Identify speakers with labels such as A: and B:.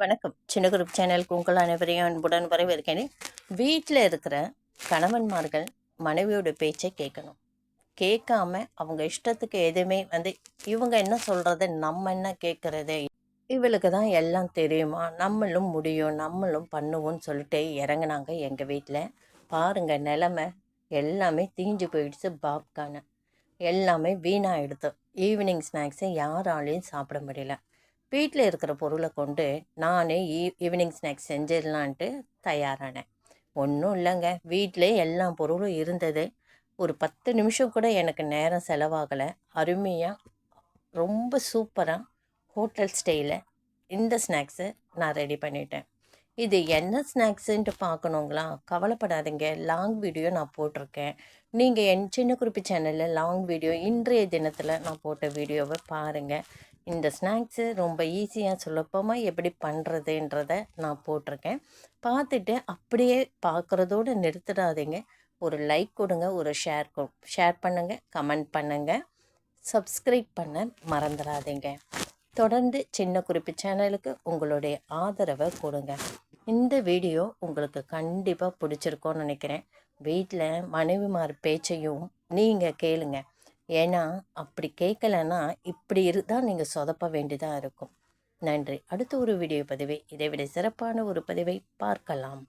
A: வணக்கம். சின்ன குரூப் சேனலுக்கு உங்கள் அனைவரையும் அன்புடன் வரவேற்கிறேன். வீட்டில் இருக்கிற கணவன்மார்கள் மனைவியோட பேச்சை கேட்கணும். கேட்காம அவங்க இஷ்டத்துக்கு எதுவுமே வந்து இவங்க என்ன சொல்கிறது நம்ம என்ன கேட்குறது? இவளுக்கு தான் எல்லாம் தெரியுமா? நம்மளும் முடியும் நம்மளும் பண்ணுவோம்னு சொல்லிட்டு இறங்குனாங்க எங்கள் வீட்டில். பாருங்க நிலமை எல்லாமே தீஞ்சு போயிடுச்சு பாப்கான. எல்லாமே வீணாகிடுது ஈவினிங் ஸ்நாக்ஸை யாராலையும் சாப்பிட முடியல. வீட்டில் இருக்கிற பொருளை கொண்டு நானே ஈ ஈவினிங் ஸ்நாக்ஸ் செஞ்சிடலான்ட்டு தயாரானேன். ஒன்றும் இல்லைங்க. வீட்டிலே எல்லா பொருளும் இருந்தது. ஒரு பத்து நிமிஷம் கூட எனக்கு நேரம் செலவாகலை. அருமையாக ரொம்ப சூப்பராக ஹோட்டல் ஸ்டேயில் இந்த ஸ்நாக்ஸை நான் ரெடி பண்ணிட்டேன். இது என்ன ஸ்நாக்ஸுன்ட்டு பார்க்கணுங்களா கவலைப்படாதீங்க. லாங் வீடியோ நான் போட்டிருக்கேன். நீங்கள் என் சின்ன குறிப்பு சேனலில் லாங் வீடியோ இன்றைய தினத்தில் நான் போட்ட வீடியோவை பாருங்கள் இந்த ஸ்நாக்ஸு ரொம்ப ஈஸியாக சுலபமாக எப்படி பண்ணுறதுன்றத நான் போட்டிருக்கேன். பார்த்துட்டு அப்படியே பார்க்குறதோடு நிறுத்திடாதீங்க. ஒரு லைக் கொடுங்க ஒரு ஷேர் கொ ஷேர் பண்ணுங்கள் கமெண்ட் பண்ணுங்கள் சப்ஸ்கிரைப் பண்ண மறந்துடாதீங்க. தொடர்ந்து சின்ன குறிப்பு சேனலுக்கு உங்களுடைய ஆதரவை கொடுங்க. இந்த வீடியோ உங்களுக்கு கண்டிப்பாக பிடிச்சிருக்கோன்னு நினைக்கிறேன். வீட்டில் மனைவிமார் பேச்சையும் நீங்கள் கேளுங்கள் ஏன்னா அப்படி கேட்கலன்னா இப்படி இருந்தால் நீங்கள் சொதப்ப வேண்டியதாக இருக்கும். நன்றி. அடுத்த ஒரு வீடியோ பதிவை இதை விட சிறப்பான ஒரு பதிவை பார்க்கலாம்.